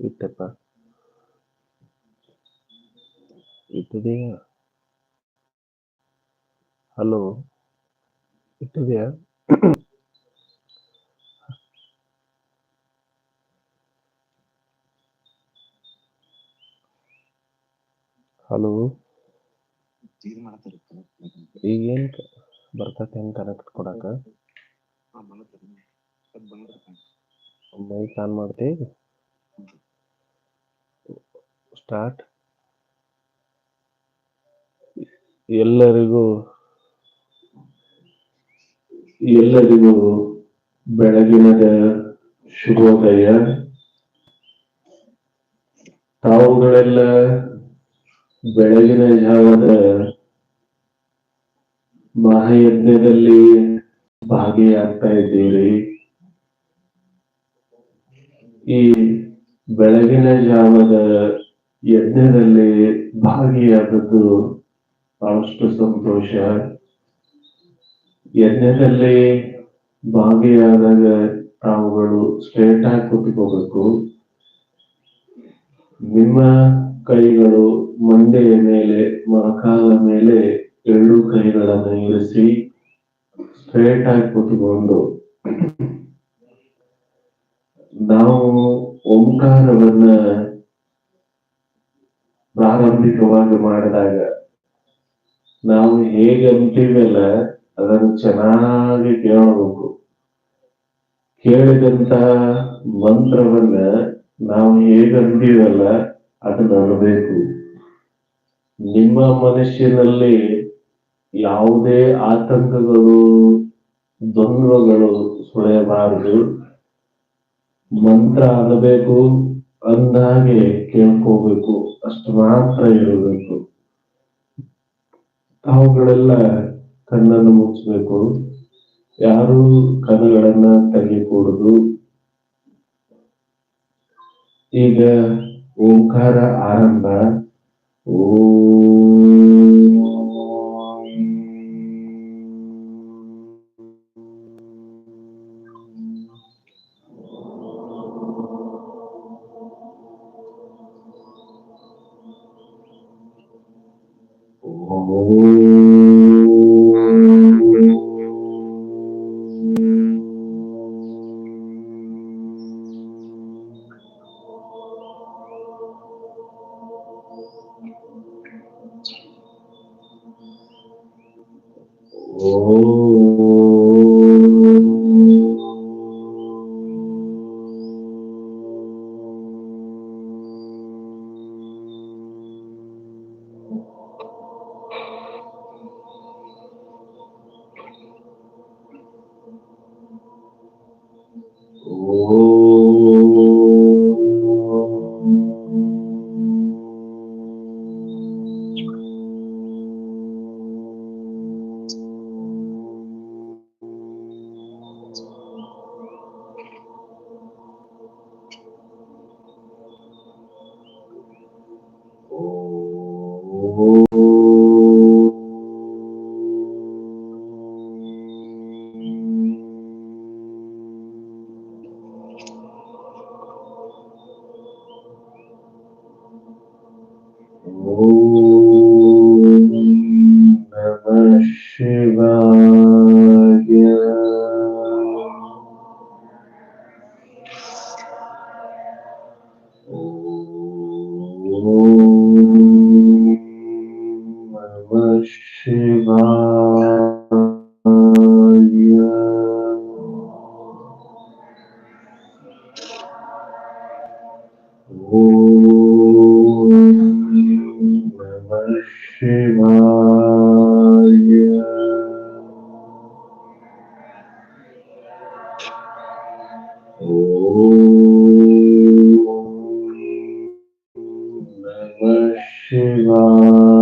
ಇಟ್ಟಪ್ಪ ಇಟ್ಟಿದೆಯಾ hello ಇಟ್ಟಿದೆಯಾ hello ಇದು ಮಾಡತ್ತಾರೆ connect ಈಗೇನ್ ಬರ್ತೈತೆ ಹೆಂಗ್ ಕನೆಕ್ಟ್ ಕೊಡಾಕ. ಮೈಕ್ ಆನ್ ಮಾಡ್ತಿ. ಸ್ಟಾರ್ಟ್ ಎಲ್ಲರಿಗೂ ಎಲ್ಲರಿಗೂ ಬೆಳಗಿನದ ಶುಭೋದಯ. ತಾವುಗಳೆಲ್ಲ ಬೆಳಗಿನ ಜಾವದ ಮಹಾಯಜ್ಞದಲ್ಲಿ ಭಾಗಿಯಾಗ್ತಾ ಇದ್ದೀರಿ ಈ ಬೆಳಗಿನ ಜಾವದ ಯಜ್ಞದಲ್ಲಿ ಭಾಗಿಯಾದದ್ದು ಬಹಳಷ್ಟು ಸಂತೋಷ. ಯಜ್ಞದಲ್ಲಿ ಭಾಗಿಯಾದಾಗ ತಾವುಗಳು ಸ್ಟ್ರೇಟ್ ಆಗಿ ಕೂತ್ಕೋಬೇಕು. ನಿಮ್ಮ ಕೈಗಳು ಮಂಡೆಯ ಮೇಲೆ ಮೊಣಕಾಲ ಮೇಲೆ ಎರಡು ಕೈಗಳನ್ನು ಇರಿಸಿ ಸ್ಟ್ರೇಟ್ ಆಗಿ ಕೂತ್ಕೊಂಡು ನಾವು ಓಂಕಾರವನ್ನ ಪ್ರಾರಂಭಿಕವಾಗಿ ಮಾಡಿದಾಗ ನಾವು ಹೇಗೆ ಅಂತೀವಲ್ಲ ಅದನ್ನು ಚೆನ್ನಾಗಿ ಕೇಳಬೇಕು. ಕೇಳಿದಂತ ಮಂತ್ರವನ್ನ ನಾವು ಹೇಗೆ ಅಂತೀವಲ್ಲ, ಅದನ್ನ ಅನ್ಬೇಕು. ನಿಮ್ಮ ಮನಸ್ಸಿನಲ್ಲಿ ಯಾವುದೇ ಆತಂಕಗಳು, ದ್ವಂದ್ವಗಳು ಸುಳಿಯಬಾರದು. ಮಂತ್ರ ಆಗಬೇಕು ಅಂದಾಗೆ ಕೇಳ್ಕೋಬೇಕು. ಅಷ್ಟು ಮಾತ್ರ ಇರಬೇಕು ತಾವುಗಳೆಲ್ಲ ಕಣ್ಣನ್ನು ಮುಚ್ಚಬೇಕು ಯಾರು ಕಣ್ಣುಗಳನ್ನ ತೆಗಿಕೂಡದು ಈಗ ಓಂಕಾರ ಆರಂಭ. ಓಂ Oh. ನಮಃ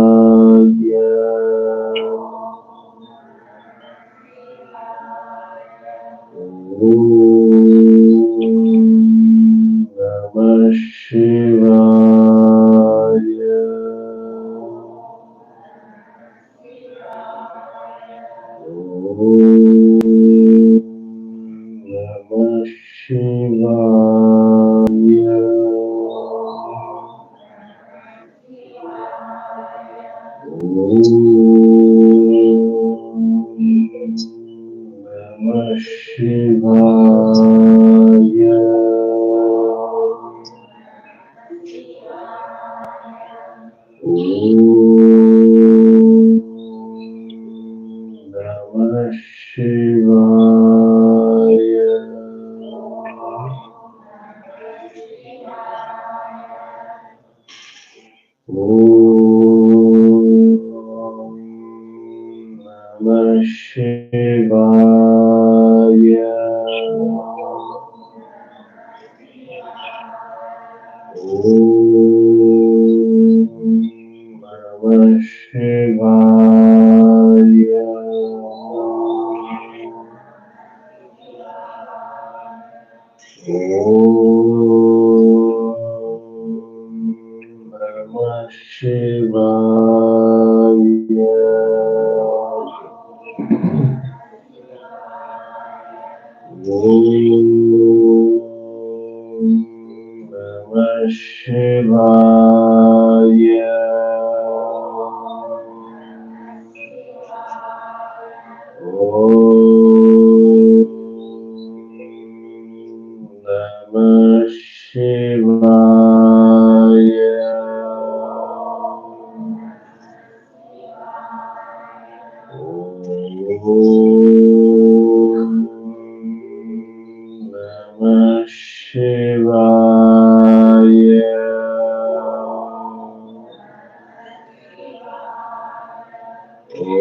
Ooh.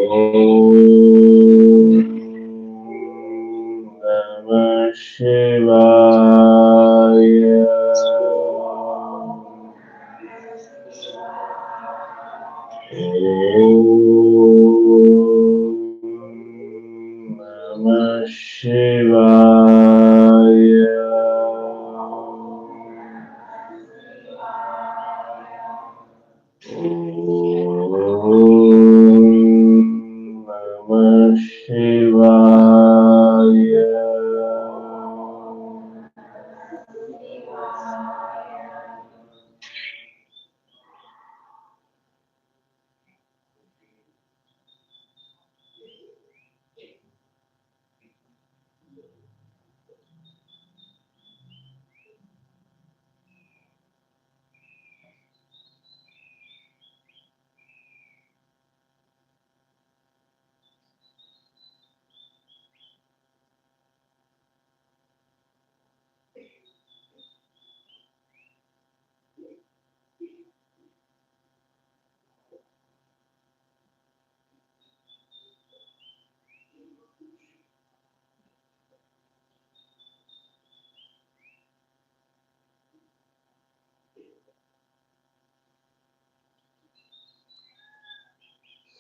Oh.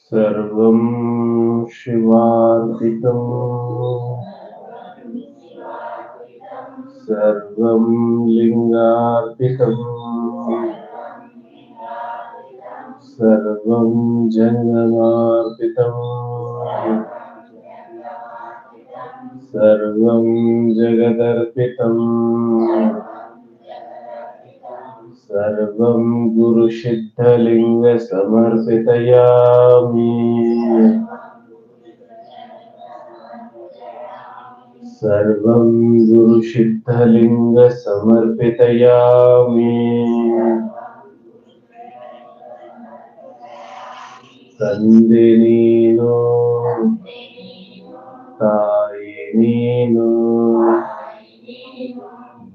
सर्वं शिवार्पितम्। सर्वं लिङ्गार्पितम्। सर्वं जङ्गमार्पितम्। सर्वं जगदर्पितम्। सर्वं गुरुसिद्धलिङ्गसमर्पितयामि। सर्वं गुरुसिद्धलिङ्गसमर्पितयामि। तन्दिनीनो तायिनीनो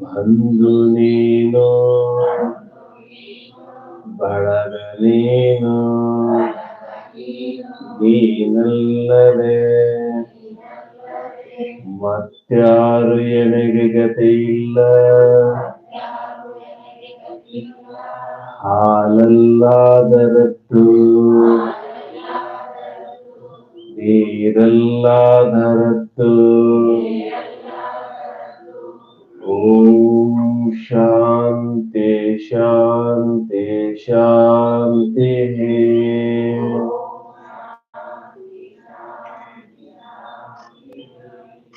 बन्धुनी ನೀನಲ್ಲದೆ ಮತ್ಯಾರು ಎನಗೆ ಗತಿಯಿಲ್ಲ ಹಾಲಲ್ಲಾದರದ್ದು ನೀರಲ್ಲಾದರದ್ದು ಓಂ ಶಾಂತಿ ಶಾಂತಿ ಶಾಂತಿ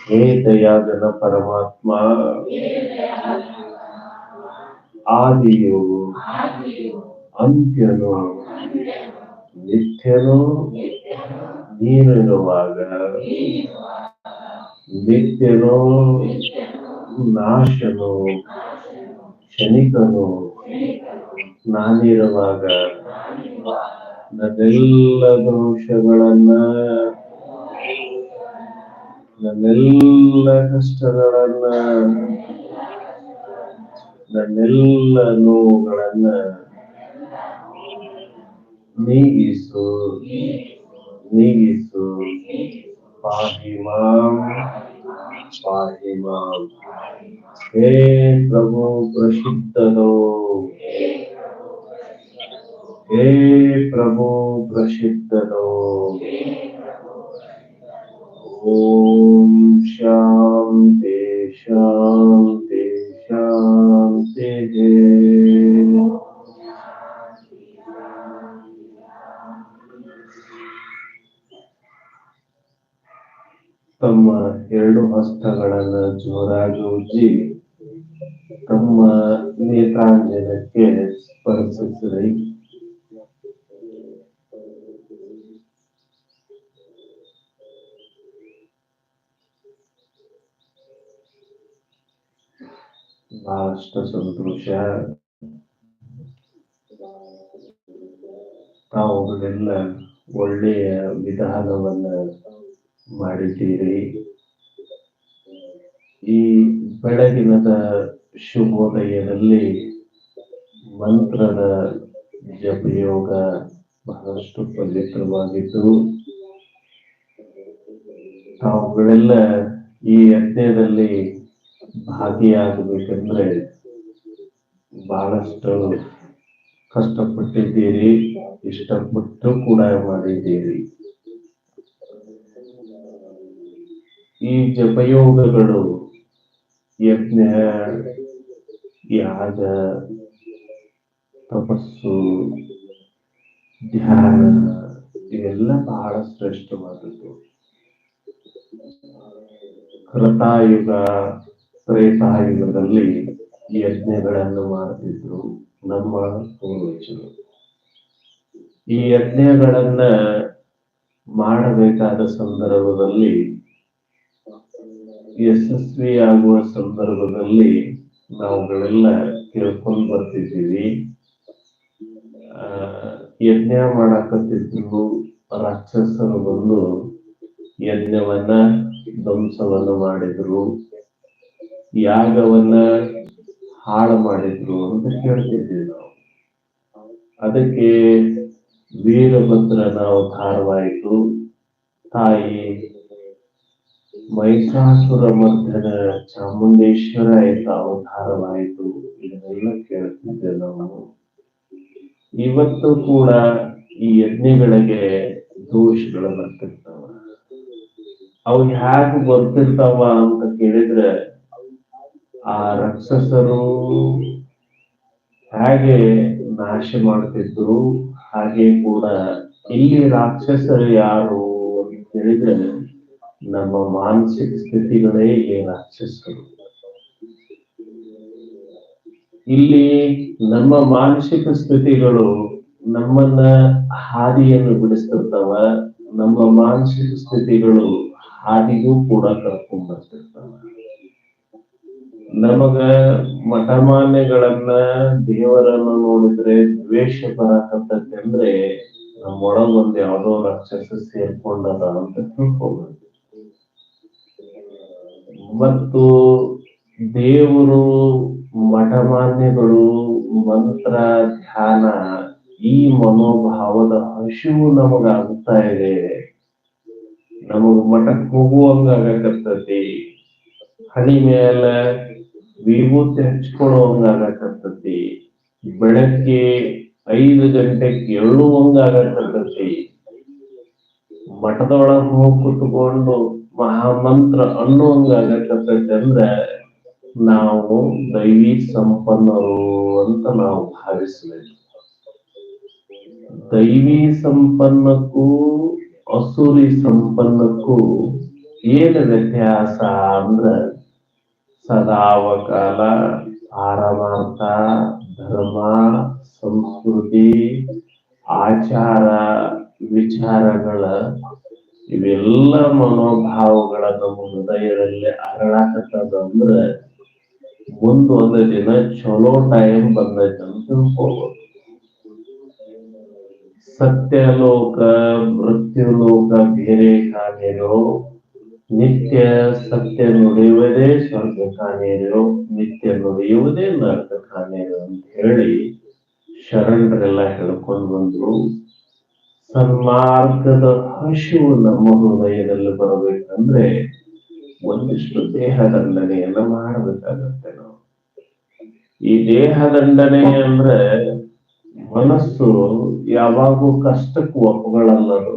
ಹೇ ದಯಾಗನ ಪರಮಾತ್ಮ. ಆದಿಯು ಅಂತ್ಯನು. ನಿತ್ಯನು ನೀನಿರುವಾಗ. ನಿತ್ಯನು ನಾಶನು. ಕ್ಷಣಿಕನು ನಾನಿರುವಾಗ. ನನ್ನೆಲ್ಲ ದೋಷಗಳನ್ನ ನನ್ನೆಲ್ಲ ಕಷ್ಟಗಳನ್ನ ನನ್ನೆಲ್ಲ ನೋವುಗಳನ್ನ ನೀಗಿಸು ನೀಗಿಸು. ಪಾಹಿ ಮಾಂ ಪಾಹಿ ಮಾಂ. ಹೇ ಪ್ರಭು ಪ್ರಸಿದ್ಧನೋ. ಹೇ ಪ್ರಭು ಪ್ರಸಿದ್ಧನೋ. ಓಂ ಎರಡು ಹಸ್ತಗಳನ್ನ ಜೋರಾಗಿ ಉಜ್ಜಿ ತಮ್ಮ ನೇತ್ರಾಂಜನಕ್ಕೆ ಸ್ಪರ್ಶಿಸಿರಿ. ಬಹಳಷ್ಟು ಸಂತೋಷ. ತಾವುಗಳೆಲ್ಲ ಒಳ್ಳೆಯ ವಿಧಾನವನ್ನ ಮಾಡಿದ್ದೀರಿ. ಈ ಬೆಳಗಿನದ ಶುಭೋದಯದಲ್ಲಿ ಮಂತ್ರದ ಜಪಯೋಗ ಬಹಳಷ್ಟು ಪವಿತ್ರವಾಗಿದ್ದು ತಾವುಗಳೆಲ್ಲ ಈ ಯಜ್ಞದಲ್ಲಿ ಭಾಗಿಯಾಗಬೇಕಂದ್ರೆ ಬಹಳಷ್ಟು ಕಷ್ಟಪಟ್ಟಿದ್ದೀರಿ, ಇಷ್ಟಪಟ್ಟು ಕೂಡ ಮಾಡಿದ್ದೀರಿ. ಈ ಜಪಯೋಗಗಳು ಯಜ್ಞ ಯಾಗ ತಪಸ್ಸು ಧ್ಯಾನ ಇವೆಲ್ಲ ಬಹಳ ಶ್ರೇಷ್ಠವಾದದ್ದು ಕೃತಾಯುಗ ತ್ರೇತಾಯುಗದಲ್ಲಿ ಯಜ್ಞಗಳನ್ನು ಮಾಡ್ತಿದ್ರು ನಮ್ಮ ಪೂರ್ವಜರು. ಈ ಯಜ್ಞಗಳನ್ನ ಮಾಡಬೇಕಾದ ಸಂದರ್ಭದಲ್ಲಿ ಯಶಸ್ವಿಯಾಗುವ ಸಂದರ್ಭದಲ್ಲಿ ನಾವುಗಳೆಲ್ಲ ತಿಳ್ಕೊಂಡ್ ಬರ್ತಿದ್ದೀವಿ. ಯಜ್ಞ ಮಾಡಾಕತ್ತಿದ್ರು ರಾಕ್ಷಸರು ಬಂದು ಯಜ್ಞವನ್ನ ಧ್ವಂಸವನ್ನ ಮಾಡಿದ್ರು, ಯಾಗವನ್ನ ಹಾಳು ಮಾಡಿದ್ರು ಅಂತ ಕೇಳ್ತಿದ್ವಿ ನಾವು. ಅದಕ್ಕೆ ವೀರಭದ್ರ ನಾವು ಧಾರವಾಯಿತು ತಾಯಿ ಮಹಿಷಾಸುರ ಮರ್ದನ ಚಾಮುಂಡೇಶ್ವರ ಆಯ್ತ ಅವತಾರವಾಯಿತು. ಇದನ್ನೆಲ್ಲ ಕೇಳ್ತಿದ್ದೆ ನಾವು. ಇವತ್ತು ಕೂಡ ಈ ಯಜ್ಞಗಳಿಗೆ ದೋಷಗಳು ಬರ್ತಿರ್ತಾವ. ಅವು ಹ್ಯಾಗ ಬರ್ತಿರ್ತಾವ ಅಂತ ಕೇಳಿದ್ರೆ ಆ ರಾಕ್ಷಸರು ಹೇಗೆ ನಾಶ ಮಾಡ್ತಿದ್ರು. ಹಾಗೆ ಕೂಡ ಇಲ್ಲಿ ರಾಕ್ಷಸರು ಯಾರು ಅಂತ ಕೇಳಿದ್ರೆ ನಮ್ಮ ಮಾನಸಿಕ ಸ್ಥಿತಿಗಳೇ ಏನು ರಾಕ್ಷಸರು ಇಲ್ಲಿ ನಮ್ಮ ಮಾನಸಿಕ ಸ್ಥಿತಿಗಳು ನಮ್ಮನ್ನ ಹಾದಿಯನ್ನು ಬಿಡಿಸ್ತಿರ್ತಾವ, ನಮ್ಮ ಮಾನಸಿಕ ಸ್ಥಿತಿಗಳು ಹಾದಿಗೂ ಕೂಡ ಕರ್ಕೊಂಡ್ ಬರ್ತಿರ್ತಾವ. ನಮಗ ಮಠಮಾನ್ಯಗಳನ್ನ ದೇವರನ್ನ ನೋಡಿದ್ರೆ ದ್ವೇಷ ಬರಾಕತ್ತೈತೆ ನಮ್ಮೊಳಗೊಂದು ಯಾವ್ದೋ ರಾಕ್ಷಸ ಸೇರ್ಕೊಂಡದ ಅಂತ ತಿಳ್ಕೊಬೇಕು ಮತ್ತು ದೇವರು ಮಠಮಾನ್ಯಗಳು ಮಂತ್ರ ಧ್ಯಾನ ಈ ಮನೋಭಾವದ ಹಸಿವು ನಮಗಾಗುತ್ತಾ ಇದೆ. ನಮಗ್ ಮಠಕ್ ಹೋಗುವಂಗ ಆಗಕತ್ತತಿ. ಹಣಿ ಮೇಲೆ ವಿಭೂತಿ ಹಚ್ಕೊಳ್ಳುವಂಗ ಆಗಕತ್ತತಿ. ಬೆಳಗ್ಗೆ ಐದು ಗಂಟೆಗೆ ಏಳುವಂಗ ಆಗಕತ್ತತಿ. ಮಠದೊಳಗ ಹೋಗಿ ಕುತ್ಕೊಂಡು ಮಹಾಮಂತ್ರ ಅನ್ನುವಂಗ ಆಗಕತ್ತೈತಿ ಅಂದ್ರ ನಾವು ದೈವಿ ಸಂಪನ್ನರು ಅಂತ ನಾವು ಭಾವಿಸಬೇಕು ದೈವಿ ಸಂಪನ್ನಕ್ಕೂ ಅಸುರಿ ಸಂಪನ್ನಕ್ಕೂ ಏನು ವ್ಯತ್ಯಾಸ ಅಂದ್ರ ಸದಾವಕಾಲ ಪಾರಮಾರ್ಥ ಧರ್ಮ, ಸಂಸ್ಕೃತಿ, ಆಚಾರ, ವಿಚಾರಗಳ ಇವೆಲ್ಲ ಮನೋಭಾವಗಳ ನಮ್ಮ ಹೃದಯದಲ್ಲಿ ಅರಳಾಕತ್ತದ ಅಂದ್ರ ಮುಂದೊಂದು ದಿನ ಚಲೋ ಟೈಮ್ ಬಂದೈತೆ ಅಂತ ತಿಳ್ಕೋಬಹುದು ಸತ್ಯಲೋಕ, ಮೃತ್ಯುಲೋಕ, ಬೇರೆ ಕಾಣಿರೋ ನಿತ್ಯ ಸತ್ಯ ನುಡಿಯುವುದೇ ಸ್ವರ್ಗ ಕಾಣಿರೋ ನಿತ್ಯ ನುಡಿಯುವುದೇ ನರಕ ಕಾಣಿರೋ ಅಂತ ಹೇಳಿ ಶರಣರೆಲ್ಲ ಹೇಳ್ಕೊಂಡು ಬಂದ್ರು. ಸನ್ಮಾರ್ಗದ ಹಸಿವು ನಮ್ಮ ಹೃದಯದಲ್ಲಿ ಬರಬೇಕಂದ್ರೆ ಒಂದಿಷ್ಟು ದೇಹದಂಡನೆಯನ್ನ ಮಾಡಬೇಕಾಗತ್ತೆ ನಾವು. ಈ ದೇಹದಂಡನೆ ಅಂದ್ರೆ ಮನಸ್ಸು ಯಾವಾಗೂ ಕಷ್ಟಕ್ಕೂ ಒಪ್ಪಗಳಲ್ಲದು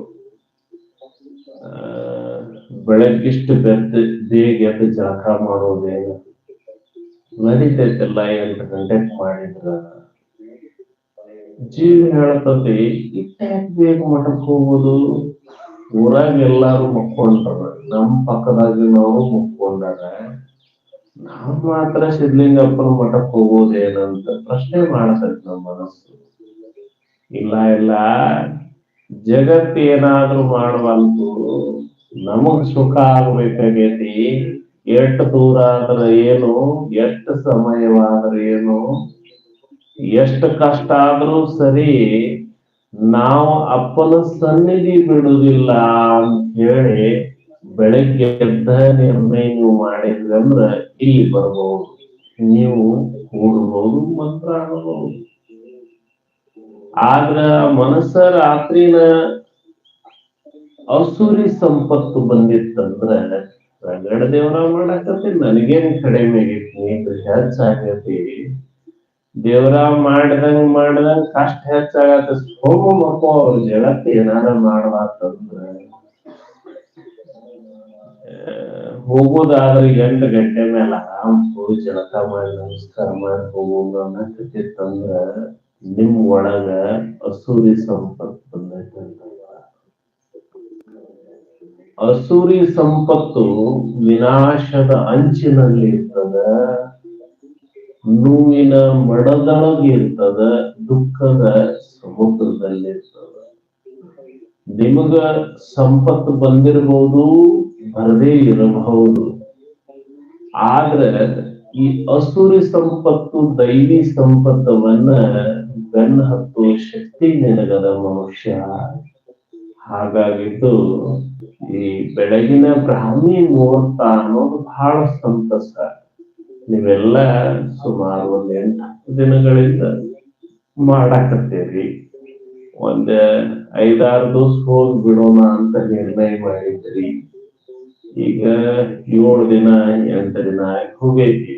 ಬೆಳಗ್ಗಿಷ್ಟು ಬೆದ್ದು ಬೇಗ ಎದ್ದು ಜಳಕ ಮಾಡೋದೇನು ನಡೀತೈತೆಲ್ಲ ಎಂಟು ಗಂಟೆಗೆ ಮಾಡಿದ್ರ. ಜೀವ ಹೇಳತತಿ ಇಟ್ಟಾಕ್ ಬೇಗ ಮಠಕ್ ಹೋಗೋದು, ಊರಾಗ ಎಲ್ಲಾರು ಮಕ್ಕೊಂಡ್ರ. ನಮ್ ಪಕ್ಕದಾಗ ನಾವು ಮುಕ್ಕೊಂಡಾರ ನಾವ್ ಮಾತ್ರ ಸಿದ್ಲಿಂಗಪ್ಪನ ಮಠಕ್ ಹೋಗೋದೇನಂತ ಪ್ರಶ್ನೆ ಮಾಡತೈತಿ ನಮ್ಮ ಮನಸ್ಸು. ಇಲ್ಲ ಇಲ್ಲ. ಜಗತ್ ಏನಾದ್ರೂ ಮಾಡಬಾರ್ದು ನಮಗ್ ಸುಖ ಆಗ್ಬೇಕಾಗೈತಿ. ಎಷ್ಟು ದೂರ ಆದ್ರ ಏನು, ಎಷ್ಟು ಸಮಯವಾದ್ರ ಏನು ಎಷ್ಟು ಕಷ್ಟ ಆದ್ರೂ ಸರಿ ನಾವು ಅಪ್ಪನ ಸನ್ನಿಧಿ ಬಿಡುವುದಿಲ್ಲ ಅಂತ ಹೇಳಿ ಬೆಳಗ್ಗೆ ಎದ್ದ ನಿರ್ಣಯ ನೀವು ಮಾಡಿದ್ರಿ ಅಂದ್ರ ಇಲ್ಲಿ ಬರಬಹುದು ನೀವು ಕೂಡಬಹುದು ಮಂತ್ರ ಆಡಬಹುದು. ಆದ್ರ ಮನಸ್ಸ ರಾತ್ರಿನ ಅಸುರಿ ಸಂಪತ್ತು ಬಂದಿತ್ತಂದ್ರ ರಗಡ ದೇವರ ಮಾಡಾಕತ್ತಿ ನನಗೇನ್ ಕಡಿಮೆ ಆಗೈತಿ? ಹೆಚ್ಚಾಗೈತಿ. ದೇವರ ಮಾಡಿದಂಗ ಮಾಡ್ದಂಗ್ ಕಷ್ಟ ಹೆಚ್ಚಾಗತ್ತ. ಸೋಮ ಮಕ್ಕೋ ಅವ್ರ ಜಗತ್ತು ಏನಾರ ಮಾಡ್ಬಾರ್ದಂದ್ರ. ಹೋಗೋದಾದ್ರೆ ಎಂಟು ಗಂಟೆ ಮೇಲೆ ಆರಾಮ್ ಹೋಗಿ ಜಳಕ ಮಾಡಿ, ನಮಸ್ಕಾರ ಮಾಡಿ ಹೋಗೋದು ಅನ್ನಕತ್ತಿತ್ತಂದ್ರ ನಿಮ್ ಒಳಗ ಅಸೂರಿ ಸಂಪತ್ತು ಬಂದೈತೆ ಅಸೂರಿ ಸಂಪತ್ತು ವಿನಾಶದ ಅಂಚಿನಲ್ಲಿ ಇರ್ತದ. ನೋವಿನ ಮಡದೊಳಗಿರ್ತದ ದುಃಖದ ಸಮುದ್ರದಲ್ಲಿರ್ತದ. ನಿಮಗ ಸಂಪತ್ತು ಬಂದಿರಬಹುದು ಬರದೇ ಇರಬಹುದು. ಆದ್ರೆ ಈ ಅಸುರಿ ಸಂಪತ್ತು, ದೈವಿ ಸಂಪತ್ತವನ್ನ ಗಣ್ಣ ಹತ್ತುವ ಶಕ್ತಿ ನಿನಗದ ಮನುಷ್ಯ. ಹಾಗಾಗಿದ್ದು ಈ ಬೆಳಗಿನ ಬ್ರಾಹ್ಮಿ ಮುಹೂರ್ತ ಅನ್ನೋದು ಬಹಳ ಸಂತಸ. ನೀವೆಲ್ಲ ಸುಮಾರು ಒಂದ್ ಎಂಟು ದಿನಗಳಿಂದ ಮಾಡಾಕತ್ತೇವ್ರಿ ಒಂದ್ ಐದಾರು ದಿವಸ ಹೋಗಿ ಬಿಡೋಣ ಅಂತ ನಿರ್ಣಯ ಮಾಡಿದ್ರಿ. ಈಗ ಏಳು ದಿನ, ಎಂಟು ದಿನ ಹೋಗೈತಿ.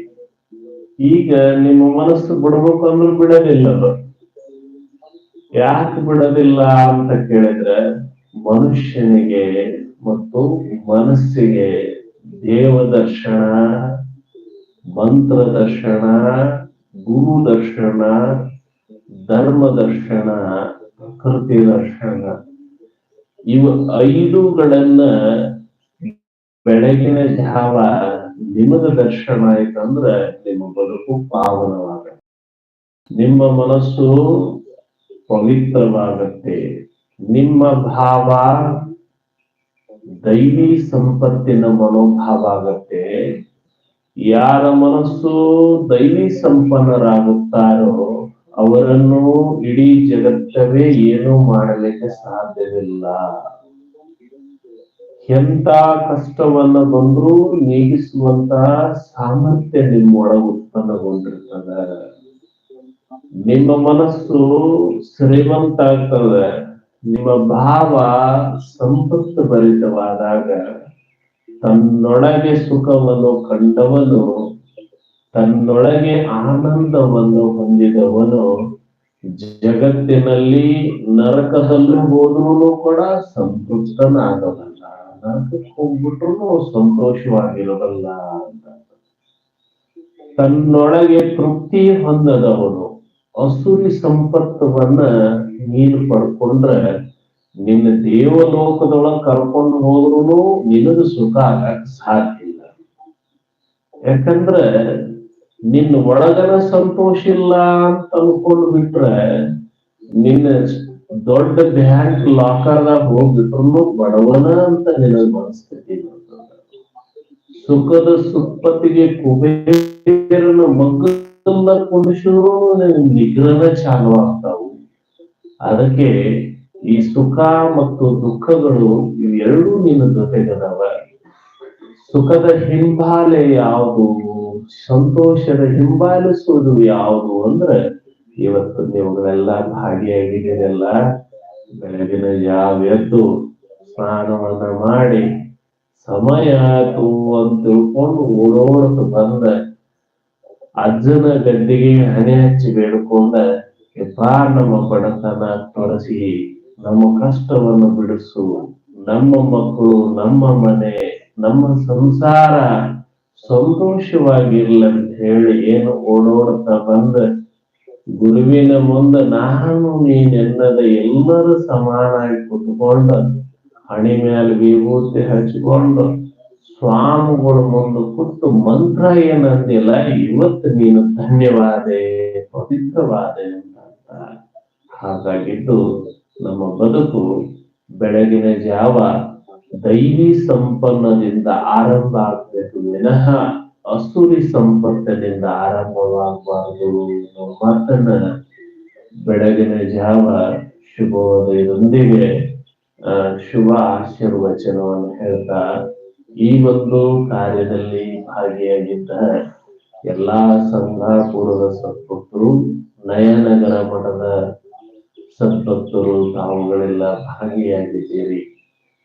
ಈಗ ನಿಮ್ಮ ಮನಸ್ಸು ಬಿಡ್ಬೇಕು ಅಂದ್ರೂ ಬಿಡೋದಿಲ್ಲ ಯಾಕೆ ಬಿಡೋದಿಲ್ಲ ಅಂತ ಕೇಳಿದ್ರೆ ಮನುಷ್ಯನಿಗೆ ಮತ್ತು ಮನಸ್ಸಿಗೆ ದೇವ ದರ್ಶನ ಮಂತ್ರ ದರ್ಶನ ಗುರು ದರ್ಶನ ಧರ್ಮ ದರ್ಶನ ಪ್ರಕೃತಿ ದರ್ಶನ ಇವ ಐದುಗಳನ್ನ ಬೆಳಗಿನ ಜಾವ ನಿಮಗ ದರ್ಶನ ಆಯ್ತಂದ್ರ ನಿಮ್ಮ ಬದುಕು ಪಾವನವಾಗ ನಿಮ್ಮ ಮನಸ್ಸು ಪವಿತ್ರವಾಗತ್ತೆ. ನಿಮ್ಮ ಭಾವ ದೈವಿ ಸಂಪತ್ತಿನ ಮನೋಭಾವ ಆಗತ್ತೆ. ಯಾರ ಮನಸ್ಸು ದೈವಿ ಸಂಪನ್ನರಾಗುತ್ತಾರೋ ಅವರನ್ನು ಇಡೀ ಜಗತ್ತವೇ ಏನು ಮಾಡಲಿಕ್ಕೆ ಸಾಧ್ಯವಿಲ್ಲ. ಎಂತ ಕಷ್ಟವನ್ನ ಬಂದ್ರೂ ನೀಗಿಸುವಂತಹ ಸಾಮರ್ಥ್ಯ ನಿಮ್ಮೊಳಗೆ ಉತ್ಪನ್ನಗೊಂಡಿರ್ತದ ನಿಮ್ಮ ಮನಸ್ಸು ಶ್ರೀಮಂತ ಆಗ್ತದೆ. ನಿಮ್ಮ ಭಾವ ಸಂಪತ್ತು ಭರಿತವಾದಾಗ ತನ್ನೊಳಗೆ ಸುಖವನ್ನು ಕಂಡವನು, ತನ್ನೊಳಗೆ ಆನಂದವನ್ನು ಹೊಂದಿದವನು, ಜಗತ್ತಿನಲ್ಲಿ ನರಕದಲ್ಲೂ ಹೋದ್ರೂ ಕೂಡ ಸಂತೃಪ್ತನಾಗಬಲ್ಲ ನರಕಕ್ಕೆ ಹೋಗ್ಬಿಟ್ರು ಸಂತೋಷವಾಗಿರಬಲ್ಲ ಅಂತ. ತನ್ನೊಳಗೆ ತೃಪ್ತಿ ಹೊಂದದವನು, ಅಸುರಿ ಸಂಪತ್ತವನ್ನ ನೀನು ಪಡ್ಕೊಂಡ್ರೆ ನಿನ್ನ ದೇವಲೋಕದೊಳಗೆ ಕರ್ಕೊಂಡು ಹೋದ್ರು ನಿನಗ ಸುಖ ಆಗಕ್ ಸಾಧ್ಯ ಇಲ್ಲ. ಯಾಕಂದ್ರ ನಿನ್ನ ಒಳಗನ ಸಂತೋಷ ಇಲ್ಲ ಅಂತ ಅನ್ಕೊಂಡು ಬಿಟ್ರೆ ನಿನ್ನ ದೊಡ್ಡ ಬ್ಯಾಂಕ್ ಲಾಕರ್ದಾಗ ಹೋಗ್ಬಿಟ್ರು ಬಡವನ ಅಂತ ನಿನಗ್ ಮನಸ್ಥಿತಿ ಸುಖದ ಸುಪ್ಪತ್ತಿಗೆ ಕುಬೇರನ ಮಗ್ಗಲ್ಲ ಕುಣಿಸಿದ್ರು ನಿನ್ ನಿಗ್ರಹ ಚಾಲು ಆಗ್ತಾವು. ಅದಕ್ಕೆ ಈ ಸುಖ ಮತ್ತು ದುಃಖಗಳು ಇವೆರಡೂ ನಿನ್ನ ಜೊತೆಗದವ ಸುಖದ ಹಿಂಬಾಲೆ ಯಾವುದು? ಸಂತೋಷದ ಹಿಂಬಾಲಿಸುವುದು ಯಾವುದು ಅಂದ್ರೆ ಇವತ್ತು ನೀವುಗಳೆಲ್ಲ ಭಾಗಿಯಾಗಿದ್ದೀರಲ್ಲ ಬೆಳಗಿನ ಜಾವ ಎದ್ದು ಸ್ನಾನವನ್ನ ಮಾಡಿ ಸಮಯ ಆಯ್ತು ಅಂತ ತಿಳ್ಕೊಂಡು ಓಡೋಡ್ತು ಬಂದ ಅಜ್ಜನ ಗದ್ದಿಗೆ ಹಣೆ ಹಚ್ಚಿ ಬೇಡ್ಕೊಂಡ ನಮ್ಮ ಬಡತನ ತೊಡಸಿ ನಮ್ಮ ಕಷ್ಟವನ್ನು ಬಿಡಿಸು, ನಮ್ಮ ಮಕ್ಕಳು ನಮ್ಮ ಮನೆ, ನಮ್ಮ ಸಂಸಾರ ಸಂತೋಷವಾಗಿರ್ಲಂತ ಹೇಳಿ ಏನು ಓಡೋಡ್ತಾ ಬಂದ ಗುರುವಿನ ಮುಂದೆ ನಾನು ನೀನೆನ್ನದ ಎಲ್ಲರೂ ಸಮಾನಾಗಿ ಕುತ್ಕೊಂಡು, ಹಣಿ ಮೇಲೆ ವಿಭೂತಿ ಹಚ್ಕೊಂಡು, ಸ್ವಾಮಿಗಳ ಮುಂದೆ ಕೂತು ಮಂತ್ರ ಏನಂದಿಲ್ಲ, ಇವತ್ತು ನೀನು ಧನ್ಯವಾದೆ, ಪವಿತ್ರವಾದೆ ಅಂತ. ಹಾಗಾಗಿದ್ದು ನಮ್ಮ ಬದುಕು ಬೆಳಗಿನ ಜಾವ ದೈವಿ ಸಂಪನ್ನದಿಂದ ಆರಂಭ ಆಗ್ಬೇಕು. ವಿನಃ ಅಸುರಿ ಸಂಪತ್ತಿನಿಂದ ಆರಂಭವಾಗಬಾರದು ಮಾತನ್ನ ಬೆಳಗಿನ ಜಾವ ಶುಭೋದಯದೊಂದಿಗೆ ಶುಭ ಆಶೀರ್ವಚನವನ್ನು ಹೇಳ್ತಾ ಈ ಒಂದು ಕಾರ್ಯದಲ್ಲಿ ಭಾಗಿಯಾಗಿದ್ದ ಎಲ್ಲಾ ಸಂಘಾಪುರದ ಸತ್ಪುತ್ರು ನಯನಗರ ಮಠದ ಸದ್ಭಕ್ತರು ತಾವುಗಳೆಲ್ಲ ಭಾಗಿಯಾಗಿದ್ದೀರಿ.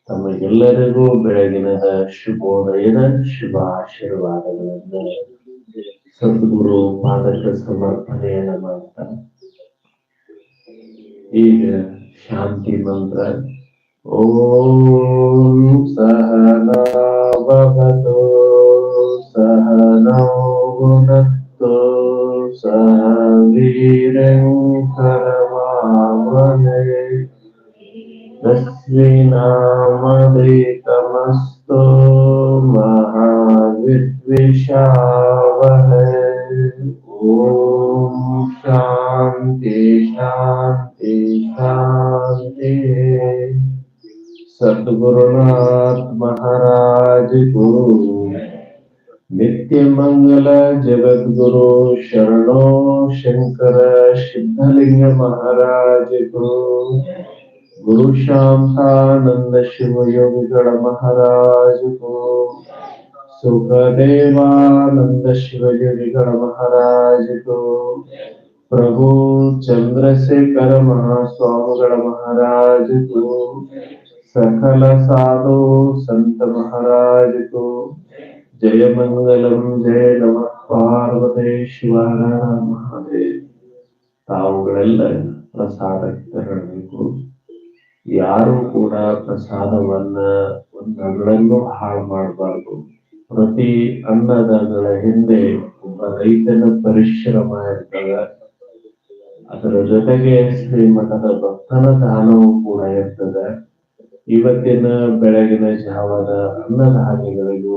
ತಮಗೆಲ್ಲರಿಗೂ ಬೆಳಗಿನ ಶುಭೋದಯದ ಶುಭ ಆಶೀರ್ವಾದಗಳನ್ನು ಸದ್ಗುರು ಪಾದಕ ಸಮರ್ಪಣೆಯನ್ನ ಮಾಡ್ತಾರೆ. ಈಗ ಶಾಂತಿ ಮಂತ್ರ. ಓಂ ಸಹನಾವತು ಸಹನೋ ಗುಣ ಸಹ ವೀರಂ पावने तस्वीनामृतमस्तु महाविद्विषावहे ॐ शान्ति शान्ति शान्ति। सद्गुरुनाथ महाराज नित्यमङ्गल जगद्गुरु शरणो शंकर सिद्धलिंग महाराज गुरु। शान्तानन्द शिवयोगिगण महाराज को सुखदेवानन्द शिवयोगिगण महाराज को प्रभु चंद्रशेखर महास्वामिगण महाराज को सकल साधु संत महाराज को जय मंगलम जय नमः ಪಾರ್ವತಿ ಶಿವನ ಮಹಾದೇವ್ ತಾವುಗಳೆಲ್ಲ ಪ್ರಸಾದ ತರಬೇಕು ಯಾರು ಕೂಡ ಪ್ರಸಾದವನ್ನ ಒಂದು ಅಗಳನ್ನು ಹಾಳು ಮಾಡಬಾರ್ದು ಪ್ರತಿ ಅನ್ನದಗಳ ಹಿಂದೆ ಒಬ್ಬ ರೈತನ ಪರಿಶ್ರಮ ಇರ್ತದ ಅದರ ಜೊತೆಗೆ ಶ್ರೀಮಠದ ಭಕ್ತನ ದಾನವೂ ಕೂಡ ಇರ್ತದೆ ಇವತ್ತಿನ ಬೆಳಗಿನ ಜಾವದ ಅನ್ನದಾನಿಗಳಿಗೂ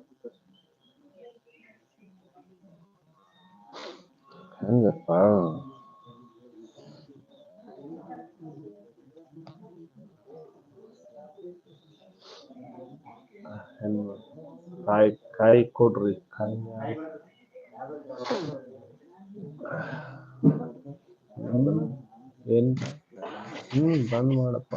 ಹಂಗಪ್ಪ ಹೆಂಗ ಕಾಯಿ ಕಾಯಿ ಕೊಡ್ರಿ ಕಾಯಿ ಏನ್ ಹ್ಮ್ ಬಂದ್ ಮಾಡಪ್ಪ